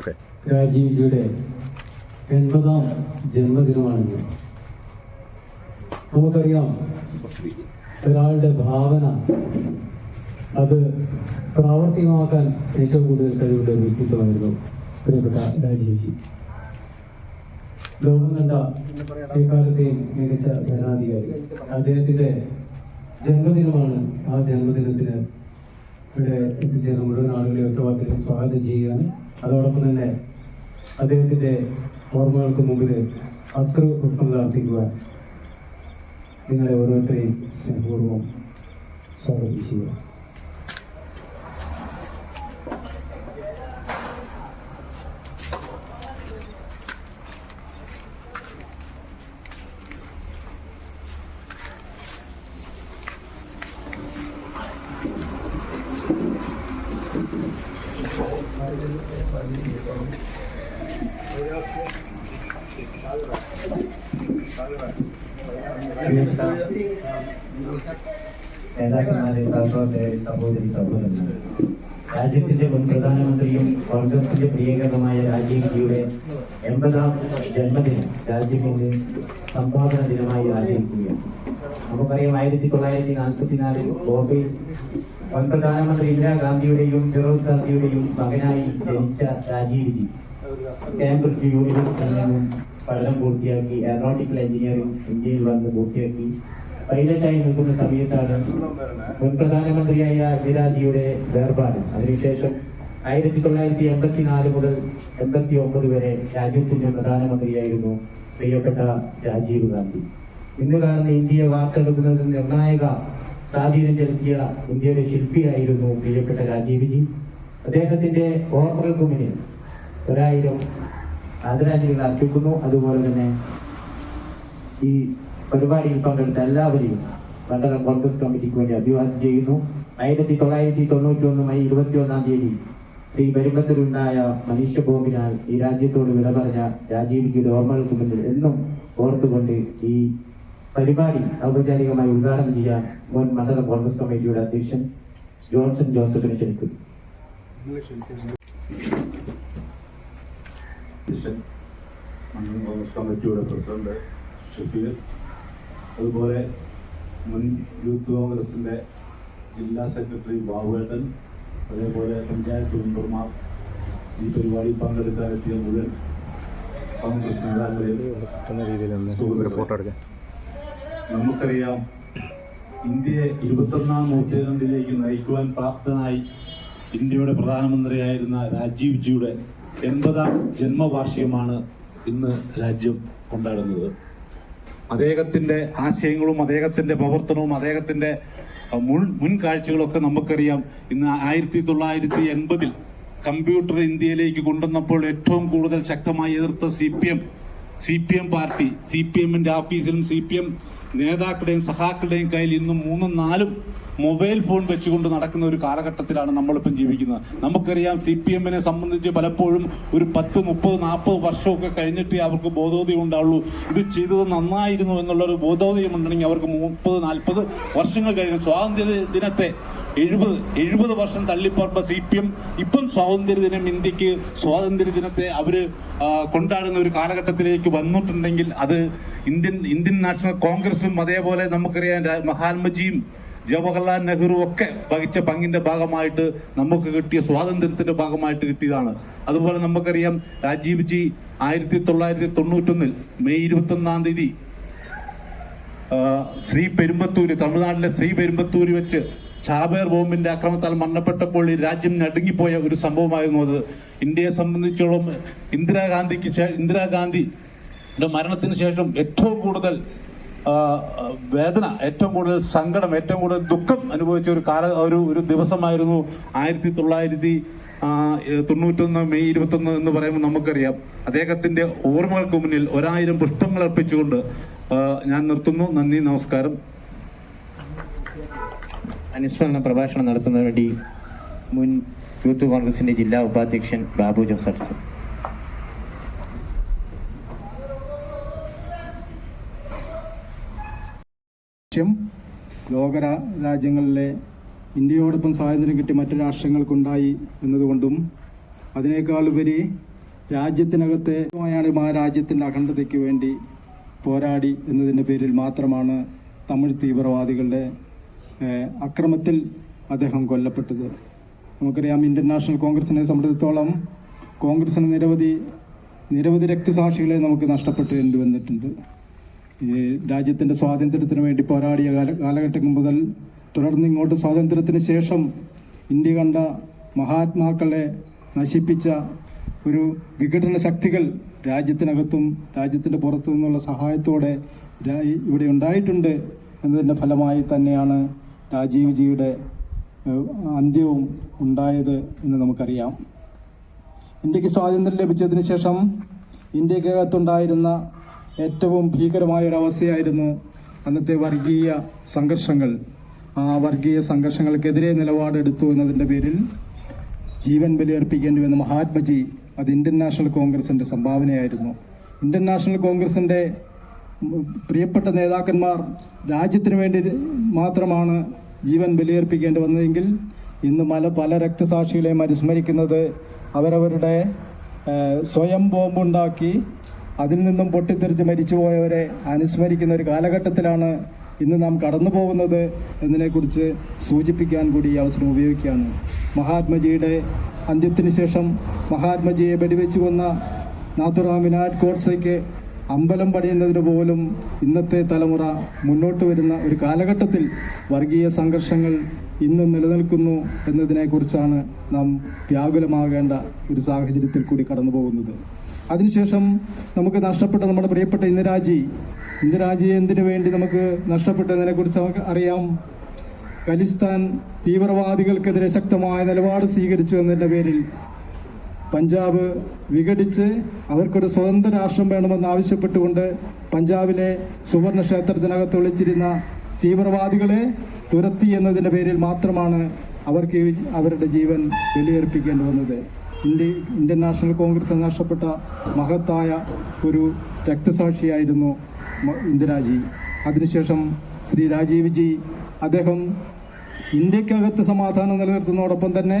Okay. രാജീവ്ജിയുടെ എൺപതാം ജന്മദിനമാണിന്ന് നമുക്കറിയാം ഒരാളുടെ ഭാവന അത് പ്രാവർത്തികമാക്കാൻ ഏറ്റവും കൂടുതൽ കഴിവുള്ള വ്യക്തിത്വമായിരുന്നു പ്രിയപ്പെട്ട രാജീവ്ജി. ലോകം കണ്ട എക്കാലത്തെയും മികച്ച ഭരണാധികാരി. അദ്ദേഹത്തിന്റെ ജന്മദിനമാണ് ആ ജന്മദിനത്തിന് ഇവിടെ എത്തിച്ചേർന്ന മുഴുവൻ ആളുകളെ ഒറ്റവാക്കിൽ സ്വാഗതം ചെയ്യുകയാണ്. അതോടൊപ്പം തന്നെ അദ്ദേഹത്തിന്റെ ഓർമ്മകൾക്ക് മുമ്പിൽ അസ്ത്ര പുഷ്പങ്ങൾ നടത്തിക്കുവാൻ നിങ്ങളെ ഓരോരുത്തരെയും സ്നേഹപൂർവം സ്വാഗതം ചെയ്യുക നേതാക്കന്മാരെ സഹോദര സഹോദരി സഹോദരന്മാർ രാജ്യത്തിന്റെ മുൻ പ്രധാനമന്ത്രിയും കോൺഗ്രസിന്റെ പ്രിയകരമായ രാജീവ് ജിയുടെ എൺപതാം ജന്മദിനം രാജ്യത്തിന്റെ സംഭാവന ദിനമായി ആചരിക്കുകയാണ്. നമുക്കറിയാം ആയിരത്തി തൊള്ളായിരത്തി നാൽപ്പത്തിനാലിൽ ബോംബെയിൽ മുൻ പ്രധാനമന്ത്രി ഇന്ദിരാഗാന്ധിയുടെയും ഫിറോസ് ഗാന്ധിയുടെയും മകനായി ജനിച്ച രാജീവ്ജി കാംബ്രിഡ്ജ് യൂണിവേഴ്സിറ്റിയിൽ നിന്നും പഠനം പൂർത്തിയാക്കി എയറോട്ടിക്കൽ എഞ്ചിനീയറിംഗ് ഇന്ത്യയിൽ വന്ന് പൂർത്തിയാക്കി. പൈലറ്റായി നിൽക്കുന്ന സമയത്താണ് മുൻ പ്രധാനമന്ത്രിയായ ഇന്ദിരാജിയുടെ വേർപാട്. അതിനുശേഷം ആയിരത്തി തൊള്ളായിരത്തി എൺപത്തി നാല് മുതൽ എൺപത്തി ഒമ്പത് വരെ രാജ്യത്തിന്റെ പ്രധാനമന്ത്രിയായിരുന്നു പ്രിയപ്പെട്ട രാജീവ് ഗാന്ധി. ഇന്ന് കാണുന്ന ഇന്ത്യയെ വാർത്തെടുക്കുന്നതിൽ നിർണായക സ്വാധീനം ചെലുത്തിയ ഇന്ത്യയുടെ ശില്പിയായിരുന്നു പ്രിയപ്പെട്ട രാജീവ്ജി അദ്ദേഹത്തിന്റെ ഓർമ്മകൾക്ക് മുന്നിൽ ഒരായിരം ആദരാഞ്ജലികൾ അർപ്പിക്കുന്നു. അതുപോലെ തന്നെ ഈ പരിപാടിയിൽ പങ്കെടുത്ത എല്ലാവരെയും മണ്ഡലം കോൺഗ്രസ് കമ്മിറ്റിക്ക് വേണ്ടി അഭിവാദ്യം ചെയ്യുന്നു. ആയിരത്തി തൊള്ളായിരത്തി തൊണ്ണൂറ്റി ഒന്ന് മെയ് ഇരുപത്തി ഒന്നാം തീയതി ശ്രീ പെരുമ്പത്തൂരുണ്ടായ മനുഷ്യബോംബിനാൽ ഈ രാജ്യത്തോട് വിട പറഞ്ഞ രാജീവിജിയുടെ ഓർമ്മകൾക്ക് മുന്നിൽ എന്നും ഓർത്തുകൊണ്ട് ഈ പരിപാടി ഔപചാരികമായി ഉദ്ഘാടനം ചെയ്യാൻ മുൻ മണ്ഡല കോൺഗ്രസ് കമ്മിറ്റിയുടെ അധ്യക്ഷൻ ജോൺസൺ ജോസഫിനെ ക്ഷണിക്കുന്നു. മണ്ഡലം കോൺഗ്രസ് കമ്മിറ്റിയുടെ പ്രസിഡന്റ് ഷഫീർ അതുപോലെ മുൻ യൂത്ത് കോൺഗ്രസിന്റെ ജില്ലാ സെക്രട്ടറി ബാബുവേട്ടൻ അതേപോലെ പഞ്ചായത്ത് മെമ്പർമാർ ഈ പരിപാടിയിൽ പങ്കെടുക്കാനെത്തിയ മുഴുവൻ കോൺഗ്രസ് നേതാക്കളെയും എന്ന രീതിയിലൊന്ന് ഒരു ഫോട്ടോ എടുക്കാം നമുക്കറിയാം ഇന്ത്യയെ ഇരുപത്തൊന്നാം നൂറ്റാണ്ടിലേക്ക് നയിക്കുവാൻ പ്രാപ്തനായി ഇന്ത്യയുടെ പ്രധാനമന്ത്രിയായിരുന്ന രാജീവ് ജിയുടെ എൺപതാം ജന്മവാർഷികമാണ് ഇന്ന് രാജ്യം കൊണ്ടാടുന്നത്. അദ്ദേഹത്തിന്റെ ആശയങ്ങളും അദ്ദേഹത്തിന്റെ പ്രവർത്തനവും അദ്ദേഹത്തിന്റെ അഹ്, മുൻ മുൻകാഴ്ചകളൊക്കെ നമുക്കറിയാം. ഇന്ന് ആയിരത്തി തൊള്ളായിരത്തി എൺപതിൽ കമ്പ്യൂട്ടർ ഇന്ത്യയിലേക്ക് കൊണ്ടുവന്നപ്പോൾ ഏറ്റവും കൂടുതൽ ശക്തമായി എതിർത്ത C P M C P M party C P എമ്മിന്റെ ആഫീസിലും സി പി എം നേതാക്കളുടെയും സഹാക്കളുടെയും കയ്യിൽ ഇന്നും മൂന്നും നാലും മൊബൈൽ ഫോൺ വെച്ചുകൊണ്ട് നടക്കുന്ന ഒരു കാലഘട്ടത്തിലാണ് നമ്മളിപ്പം ജീവിക്കുന്നത്. നമുക്കറിയാം സി പി എമ്മിനെ സംബന്ധിച്ച് പലപ്പോഴും ഒരു പത്ത് മുപ്പത് നാൽപ്പത് വർഷമൊക്കെ കഴിഞ്ഞിട്ടേ അവർക്ക് ബോധോദയം ഉണ്ടാവുള്ളൂ. ഇത് ചെയ്തത് നന്നായിരുന്നു എന്നുള്ള ഒരു ബോധോദയം ഉണ്ടെങ്കിൽ അവർക്ക് മുപ്പത് നാൽപ്പത് വർഷങ്ങൾ കഴിഞ്ഞു. സ്വാതന്ത്ര്യ ദിനത്തെ എഴുപത് എഴുപത് വർഷം തള്ളിപ്പറഞ്ഞ സി പി എം ഇപ്പം സ്വാതന്ത്ര്യ ദിനം ഇന്ത്യയ്ക്ക് സ്വാതന്ത്ര്യ ദിനത്തെ അവർ ആ, കൊണ്ടാടുന്ന ഒരു കാലഘട്ടത്തിലേക്ക് വന്നിട്ടുണ്ടെങ്കിൽ അത് ഇന്ത്യൻ ഇന്ത്യൻ നാഷണൽ കോൺഗ്രസും അതേപോലെ നമുക്കറിയാം മഹാത്മജിയും ജവഹർലാൽ നെഹ്റു ഒക്കെ വഹിച്ച പങ്കിന്റെ ഭാഗമായിട്ട് നമുക്ക് കിട്ടിയ സ്വാതന്ത്ര്യത്തിന്റെ ഭാഗമായിട്ട് കിട്ടിയതാണ്. അതുപോലെ നമുക്കറിയാം രാജീവ് ജി ആയിരത്തി തൊള്ളായിരത്തി തൊണ്ണൂറ്റൊന്നിൽ മെയ് ഇരുപത്തി ഒന്നാം തീയതി ശ്രീ പെരുമ്പത്തൂര് തമിഴ്നാട്ടിലെ ശ്രീ പെരുമ്പത്തൂര് വെച്ച് ചാബേർ ബോംബിന്റെ ആക്രമണത്താൽ മരണപ്പെട്ടപ്പോൾ ഈ രാജ്യം നടുങ്ങിപ്പോയ ഒരു സംഭവമായിരുന്നു അത്. ഇന്ത്യയെ സംബന്ധിച്ചോളം ഇന്ദിരാഗാന്ധിക്ക് ഇന്ദിരാഗാന്ധി മരണത്തിന് ശേഷം ഏറ്റവും കൂടുതൽ വേദന ഏറ്റവും കൂടുതൽ സങ്കടം ഏറ്റവും കൂടുതൽ ദുഃഖം അനുഭവിച്ച ഒരു കാല ഒരു ഒരു ദിവസമായിരുന്നു ആയിരത്തി തൊള്ളായിരത്തി തൊണ്ണൂറ്റൊന്ന് മെയ് ഇരുപത്തൊന്ന് എന്ന് പറയുമ്പോൾ നമുക്കറിയാം. അദ്ദേഹത്തിന്റെ ഓർമ്മകൾക്ക് മുന്നിൽ ഒരായിരം പുഷ്പങ്ങൾ അർപ്പിച്ചുകൊണ്ട് ഞാൻ നിർത്തുന്നു. നന്ദി നമസ്കാരം. അനുസ്മരണ പ്രഭാഷണം നടത്തുന്നതിന് വേണ്ടി മുൻ യൂത്ത് കോൺഗ്രസിന്റെ ജില്ലാ ഉപാധ്യക്ഷൻ ബാബു ജോസഫ് ലോക രാജ്യങ്ങളിലെ ഇന്ത്യയോടൊപ്പം സ്വാതന്ത്ര്യം കിട്ടി മറ്റു രാഷ്ട്രങ്ങൾക്കുണ്ടായി എന്നതുകൊണ്ടും അതിനേക്കാളുപരി രാജ്യത്തിനകത്തെ ആ രാജ്യത്തിന്റെ അഖണ്ഡതയ്ക്ക് വേണ്ടി പോരാടി എന്നതിന്റെ പേരിൽ മാത്രമാണ് തമിഴ് തീവ്രവാദികളുടെ അക്രമത്തിൽ അദ്ദേഹം കൊല്ലപ്പെട്ടത്. നമുക്കറിയാം ഇന്ത്യൻ നാഷണൽ കോൺഗ്രസിനെ സംബന്ധിച്ചിടത്തോളം കോൺഗ്രസിന് നിരവധി നിരവധി രക്തസാക്ഷികളെ നമുക്ക് നഷ്ടപ്പെട്ടേണ്ടി വന്നിട്ടുണ്ട്. ഈ രാജ്യത്തിന്റെ സ്വാതന്ത്ര്യത്തിന് വേണ്ടി പോരാടിയ കാല കാലഘട്ടം മുതൽ തുടർന്ന് ഇങ്ങോട്ട് സ്വാതന്ത്ര്യത്തിന് ശേഷം ഇന്ത്യ കണ്ട മഹാത്മാക്കളെ നശിപ്പിച്ച ഒരു വിഘടന ശക്തികൾ രാജ്യത്തിനകത്തും രാജ്യത്തിന്റെ പുറത്തു നിന്നുള്ള സഹായത്തോടെ ഇവിടെ ഉണ്ടായിട്ടുണ്ട് എന്നതിന്റെ ഫലമായി തന്നെയാണ് രാജീവ് ജിയുടെ ഏഹ്, അന്ത്യവും ഉണ്ടായത് എന്ന് നമുക്കറിയാം. ഇന്ത്യയ്ക്ക് സ്വാതന്ത്ര്യം ലഭിച്ചതിന് ശേഷം ഇന്ത്യക്കകത്തുണ്ടായിരുന്ന ഏറ്റവും ഭീകരമായ ഒരു അവസ്ഥയായിരുന്നു അന്നത്തെ വർഗീയ സംഘർഷങ്ങൾ. ആ വർഗീയ സംഘർഷങ്ങൾക്കെതിരെ നിലപാടെടുത്തു എന്നതിന്റെ പേരിൽ ജീവൻ ബലിയർപ്പിക്കേണ്ടി വന്ന മഹാത്മജി അത് ഇന്ത്യൻ നാഷണൽ കോൺഗ്രസിന്റെ സംഭാവനയായിരുന്നു. ഇന്ത്യൻ നാഷണൽ കോൺഗ്രസിന്റെ പ്രിയപ്പെട്ട നേതാക്കന്മാർ രാജ്യത്തിന് വേണ്ടി മാത്രമാണ് ജീവൻ ബലിയർപ്പിക്കേണ്ടി വന്നതെങ്കിൽ ഇന്ന് പല പല രക്തസാക്ഷികളെയും അനുസ്മരിക്കുന്നത് അവരവരുടെ സ്വയം ബോംബുണ്ടാക്കി അതിൽ നിന്നും പൊട്ടിത്തെറിച്ച് മരിച്ചുപോയവരെ അനുസ്മരിക്കുന്ന ഒരു കാലഘട്ടത്തിലാണ് ഇന്ന് നാം കടന്നു പോകുന്നത് എന്നതിനെക്കുറിച്ച് സൂചിപ്പിക്കാൻ കൂടി ഈ അവസരം ഉപയോഗിക്കുകയാണ്. മഹാത്മജിയുടെ അന്ത്യത്തിന് ശേഷം മഹാത്മജിയെ വെടിവെച്ച് കൊന്ന നാഥുറാം വിനാട് കോട്സയ്ക്ക് അമ്പലം പണിയുന്നതിന് പോലും ഇന്നത്തെ തലമുറ മുന്നോട്ട് വരുന്ന ഒരു കാലഘട്ടത്തിൽ വർഗീയ സംഘർഷങ്ങൾ ഇന്ന് നിലനിൽക്കുന്നു എന്നതിനെക്കുറിച്ചാണ് നാം വ്യാകുലമാകേണ്ട ഒരു സാഹചര്യത്തിൽ കൂടി കടന്നു പോകുന്നത്. അതിനുശേഷം നമുക്ക് നഷ്ടപ്പെട്ട നമ്മുടെ പ്രിയപ്പെട്ട ഇന്ദിരാജി. ഇന്ദിരാജി എന്തിനു വേണ്ടി നമുക്ക് നഷ്ടപ്പെട്ടതിനെക്കുറിച്ച് നമുക്ക് അറിയാം. ഖലിസ്ഥാൻ തീവ്രവാദികൾക്കെതിരെ ശക്തമായ നിലപാട് സ്വീകരിച്ചു എന്നതിന്റെ പേരിൽ പഞ്ചാബ് വിഘടിച്ച് അവർക്കൊരു സ്വതന്ത്ര രാഷ്ട്രം വേണമെന്ന് ആവശ്യപ്പെട്ടുകൊണ്ട് പഞ്ചാബിലെ സുവർണ ക്ഷേത്രത്തിനകത്ത് വിളിച്ചിരുന്ന തീവ്രവാദികളെ തുരത്തി എന്നതിന്റെ പേരിൽ മാത്രമാണ് അവർക്ക് അവരുടെ ജീവൻ ബലിയർപ്പിക്കേണ്ടി വന്നത്. ഇന്ത്യ ഇന്ത്യൻ നാഷണൽ കോൺഗ്രസ് നഷ്ടപ്പെട്ട മഹത്തായ ഒരു രക്തസാക്ഷിയായിരുന്നു ഇന്ദിരാജി. അതിനുശേഷം ശ്രീ രാജീവ്ജി അദ്ദേഹം ഇന്ത്യക്കകത്ത് സമാധാനം നിലനിർത്തുന്നതോടൊപ്പം തന്നെ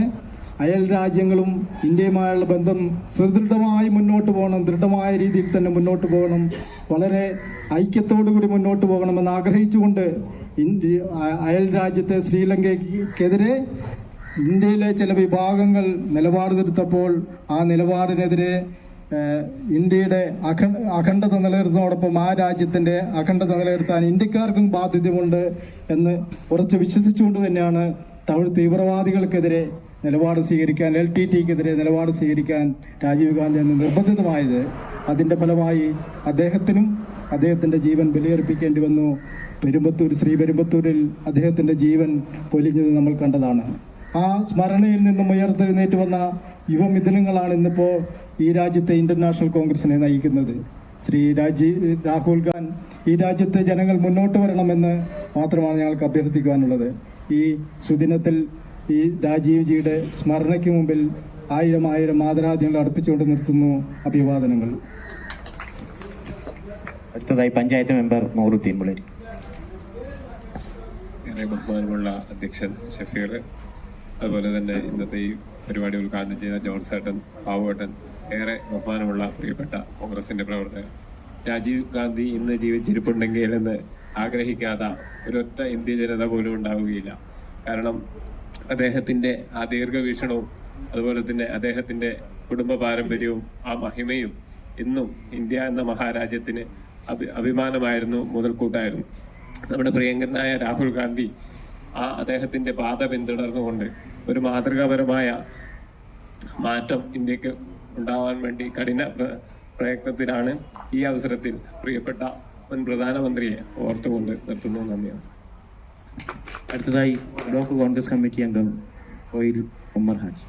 അയൽ രാജ്യങ്ങളും ഇന്ത്യയുമായുള്ള ബന്ധം സുദൃഢമായി മുന്നോട്ട് പോകണം ദൃഢമായ രീതിയിൽ തന്നെ മുന്നോട്ട് പോകണം വളരെ കൂടി മുന്നോട്ട് പോകണമെന്ന് ആഗ്രഹിച്ചുകൊണ്ട് ഇന്ത്യ അയൽ രാജ്യത്തെ ശ്രീലങ്കയ്ക്കെതിരെ ഇന്ത്യയിലെ ചില വിഭാഗങ്ങൾ നിലപാട് തീർത്തപ്പോൾ ആ നിലപാടിനെതിരെ ഇന്ത്യയുടെ അഖണ്ഡ അഖണ്ഡത നിലനിർത്തുന്നതോടൊപ്പം ആ രാജ്യത്തിന്റെ അഖണ്ഡത നിലനിർത്താൻ ഇന്ത്യക്കാർക്കും ബാധ്യതയുണ്ട് എന്ന് ഉറച്ച് വിശ്വസിച്ചുകൊണ്ട് തന്നെയാണ് തമിഴ് തീവ്രവാദികൾക്കെതിരെ നിലപാട് സ്വീകരിക്കാൻ എൽ ടി ടിക്കെതിരെ നിലപാട് സ്വീകരിക്കാൻ രാജീവ് ഗാന്ധി എന്ന് നിർബന്ധിതമായത്. അതിന്റെ ഫലമായി അദ്ദേഹത്തിനും അദ്ദേഹത്തിന്റെ ജീവൻ ബലിയർപ്പിക്കേണ്ടി വന്നു. പെരുമ്പത്തൂർ ശ്രീ പെരുമ്പത്തൂരിൽ അദ്ദേഹത്തിന്റെ ജീവൻ പൊലിഞ്ഞത് നമ്മൾ കണ്ടതാണ്. ആ സ്മരണയിൽ നിന്നും ഉയർത്തെഴുന്നേറ്റ് വന്ന യുവമിഥുനങ്ങളാണ് ഇന്നിപ്പോൾ ഈ രാജ്യത്തെ ഇന്ത്യൻ നാഷണൽ കോൺഗ്രസിനെ നയിക്കുന്നത്. ശ്രീ രാജീവ് രാഹുൽ ഗാന്ധി ഈ രാജ്യത്തെ ജനങ്ങൾ മുന്നോട്ട് വരണമെന്ന് മാത്രമാണ് ഞങ്ങൾക്ക് അഭ്യർത്ഥിക്കുവാനുള്ളത്. ഈ സുദിനത്തിൽ ഈ രാജീവ്ജിയുടെ സ്മരണയ്ക്ക് മുമ്പിൽ ആയിരം ആയിരം ആദരാദ്യങ്ങൾ അർപ്പിച്ചുകൊണ്ട് നിർത്തുന്നു അഭിവാദനങ്ങൾ. അടുത്തതായി പഞ്ചായത്ത് മെമ്പർ മോറുദ്ദീൻ മുളരി ഏറെ ബഹുമാനമുള്ള അധ്യക്ഷൻ ഷഫീർ അതുപോലെ തന്നെ ഇന്നത്തെ ഈ പരിപാടി ഉദ്ഘാടനം ചെയ്ത ജോൺസേട്ടൻ പാവുവേട്ടൻ ഏറെ ബഹുമാനമുള്ള പ്രിയപ്പെട്ട കോൺഗ്രസിന്റെ പ്രവർത്തകർ രാജീവ് ഗാന്ധി ഇന്ന് ജീവിച്ചിരിപ്പുണ്ടെങ്കിൽ എന്ന് ആഗ്രഹിക്കാത്ത ഒരൊറ്റ ഇന്ത്യ ജനത പോലും ഉണ്ടാവുകയില്ല. കാരണം അദ്ദേഹത്തിന്റെ ആ ദീർഘവീക്ഷണവും അതുപോലെ തന്നെ അദ്ദേഹത്തിന്റെ കുടുംബ പാരമ്പര്യവും ആ മഹിമയും ഇന്നും ഇന്ത്യ എന്ന മഹാരാജ്യത്തിന് അഭി അഭിമാനമായിരുന്നു മുതൽക്കൂട്ടായിരുന്നു. നമ്മുടെ പ്രിയങ്കരനായ രാഹുൽ ഗാന്ധി ആ അദ്ദേഹത്തിന്റെ പാത പിന്തുടർന്നുകൊണ്ട് ഒരു മാതൃകാപരമായ മാറ്റം ഇന്ത്യയ്ക്ക് ഉണ്ടാവാൻ വേണ്ടി കഠിന പ്ര- പ്രയത്നത്തിലാണ് ഈ അവസരത്തിൽ പ്രിയപ്പെട്ട മുൻ പ്രധാനമന്ത്രിയെ ഓർത്തുകൊണ്ട് നിർത്തുന്നു. നന്ദി നമസ്കാരം. അടുത്തതായി ബ്ലോക്ക് കോൺഗ്രസ് കമ്മിറ്റി അംഗം ഒയിൽ ഉമ്മർ ഹാജി.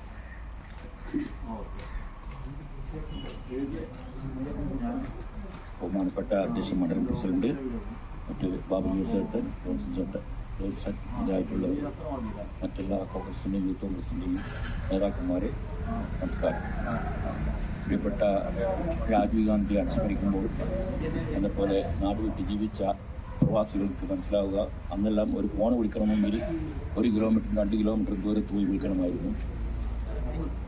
ബഹുമാനപ്പെട്ട അധ്യക്ഷ മണ്ഡലം പ്രസിഡന്റ് മറ്റ് ബാബു യൂസേട്ടൻ ജോൺസൺ ചേട്ടൻ ജോൺസൺ ഇതായിട്ടുള്ള മറ്റെല്ലാ കോൺഗ്രസിന്റെയും യൂത്ത് കോൺഗ്രസിന്റെയും നേതാക്കന്മാരെ നമസ്കാരം. പ്രിയപ്പെട്ട രാജീവ് ഗാന്ധിയെ അനുസ്മരിക്കുമ്പോൾ എന്നെപ്പോലെ നാടുവിട്ട് ജീവിച്ച പ്രവാസികൾക്ക് മനസ്സിലാവുക. അന്നെല്ലാം ഒരു ഫോൺ വിളിക്കണമെങ്കിൽ ഒരു കിലോമീറ്റർ രണ്ട് കിലോമീറ്റർ ദൂരത്ത് പോയി വിളിക്കണമായിരുന്നു.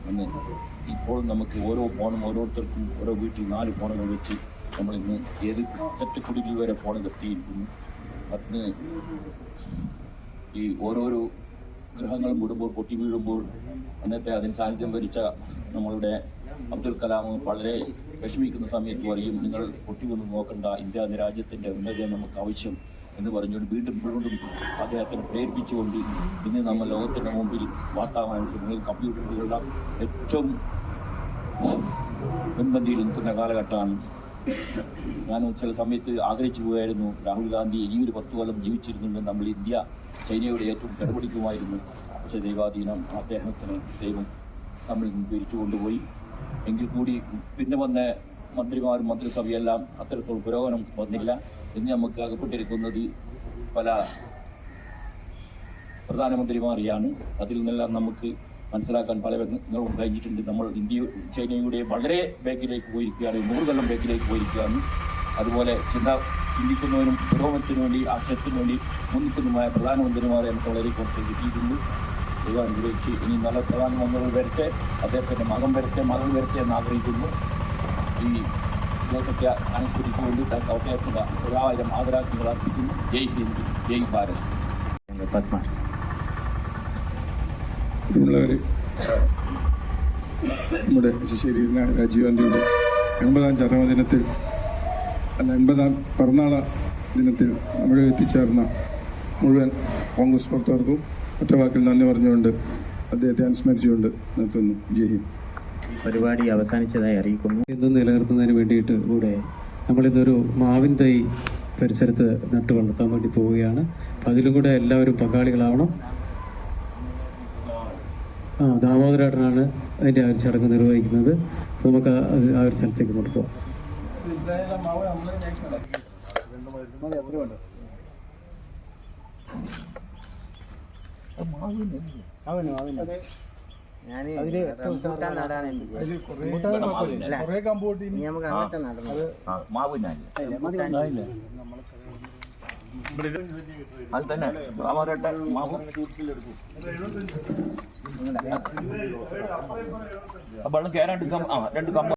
അന്ന് ഇപ്പോൾ നമുക്ക് ഓരോ ഫോണും ഓരോരുത്തർക്കും ഓരോ വീട്ടിൽ നാല് ഫോണുകൾ വെച്ച് നമ്മൾ ഇന്ന് ഏത് ചറ്റക്കുടിയിൽ വരെ ഫോൺ എത്തിയിരിക്കുന്നു അന്ന് ഈ ഓരോരോ ഗ്രഹങ്ങളും വിടുമ്പോൾ പൊട്ടി വീഴുമ്പോൾ അന്നത്തെ അതിന് സാന്നിധ്യം വരിച്ച നമ്മളുടെ അബ്ദുൽ കലാം വളരെ വിഷമിക്കുന്ന സമയത്ത് പറയും നിങ്ങൾ പൊട്ടി നോക്കണ്ട ഇന്ത്യ എന്ന രാജ്യത്തിന്റെ ഉന്നതി നമുക്ക് ആവശ്യം എന്ന് പറഞ്ഞുകൊണ്ട് വീണ്ടും വീണ്ടും അദ്ദേഹത്തിനെ പ്രേരിപ്പിച്ചുകൊണ്ട് ഇന്ന് നമ്മൾ ലോകത്തിന്റെ മുമ്പിൽ വാർത്താ മാധ്യമങ്ങളിൽ കമ്പ്യൂട്ടറുകളുടെ ഏറ്റവും മുൻപന്തിയിൽ നിൽക്കുന്ന കാലഘട്ടമാണ്. ഞാൻ ചില സമയത്ത് ആഗ്രഹിച്ചു പോയായിരുന്നു രാഹുൽ ഗാന്ധി ഇനിയൊരു പത്ത് കൊല്ലം ജീവിച്ചിരുന്നുണ്ടെങ്കിൽ നമ്മൾ ഇന്ത്യ ചൈനയുടെ ഏറ്റവും കിടപിടിക്കുമായിരുന്നു പക്ഷേ ദൈവാധീനം അദ്ദേഹത്തിന് ദൈവം നിന്ന് പിരിച്ചു കൊണ്ടുപോയി എങ്കിൽ കൂടി പിന്നെ വന്ന മന്ത്രിമാരും മന്ത്രിസഭയെല്ലാം അത്രത്തോളം പുരോഗമനം വന്നില്ല. ഇന്ന് നമുക്ക് അകപ്പെട്ടിരിക്കുന്നത് പല പ്രധാനമന്ത്രിമാരെയാണ്. അതിൽ നിന്നെല്ലാം നമുക്ക് മനസ്സിലാക്കാൻ പല വ്യക്തങ്ങളും കഴിഞ്ഞിട്ടുണ്ട്. നമ്മൾ ഇന്ത്യ ചൈനയുടെ വളരെ ബാക്കിലേക്ക് പോയിരിക്കുകയാണ്. നൂറ് കൊല്ലം ബാക്കിലേക്ക് പോയിരിക്കുകയാണ്. അതുപോലെ ചിന്ത ചിന്തിക്കുന്നതിനും പുരോഗമനത്തിനു വേണ്ടി ആശയത്തിനു വേണ്ടി മുന്നിക്കുന്നതുമായ പ്രധാനമന്ത്രിമാരെ നമുക്ക് വളരെ കുറച്ച് കിട്ടിയിട്ടുണ്ട്. ദൈവം അനുഗ്രഹിച്ച് ഇനി നല്ല പ്രധാനമന്ത്രികൾ വരട്ടെ അദ്ദേഹത്തിന്റെ മകൻ വരട്ടെ മകൾ വരട്ടെ എന്ന് ആഗ്രഹിക്കുന്നു. ഈ ദിവസത്തെ അനുസ്മരിച്ചുകൊണ്ട് കോട്ടയത്തിന്റെ ഒരായിരം ആദരാജ്ഞികൾ അർപ്പിക്കുന്നു. ജയ് ഹിന്ദ് ജയ് ഭാരത്. പത്മ. നമ്മുടെ ശശിരീരനാണ് രാജീവ് ഗാന്ധിയുടെ എൺപതാം ചരമദിനത്തിൽ അല്ല എൺപതാം പിറന്നാള ദിനത്തിൽ നമ്മൾ എത്തിച്ചേർന്ന മുഴുവൻ കോൺഗ്രസ് പ്രവർത്തകർക്കും ഒറ്റ വാക്കിൽ നന്ദി പറഞ്ഞുകൊണ്ട് അദ്ദേഹത്തെ അനുസ്മരിച്ചുകൊണ്ട് നിർത്തുന്നു. ജയ് ഹിന്ദ്. പരിപാടി അവസാനിച്ചതായി അറിയിക്കുന്നു. എന്ന് നിലനിർത്തുന്നതിന് വേണ്ടിയിട്ട് കൂടെ നമ്മളിന്നൊരു മാവിൻ തൈ പരിസരത്ത് നട്ടു വളർത്താൻ വേണ്ടി പോവുകയാണ്. അപ്പം അതിലും കൂടെ എല്ലാവരും പങ്കാളികളാവണം. ആ ദാമോദരേട്ടനാണ് അതിന്റെ ആ ഒരു ചടങ്ങ് നിർവഹിക്കുന്നത്. അപ്പോൾ നമുക്ക് ആ- അത്. ആ ഒരു സ്ഥലത്തേക്ക് കൊണ്ട് പോവാം മാവ് ഞാൻ. അത് തന്നെ. രാമാരേട്ട മാവ്. വെള്ളം കയറാണ്ട് ആ രണ്ട് കമ്പ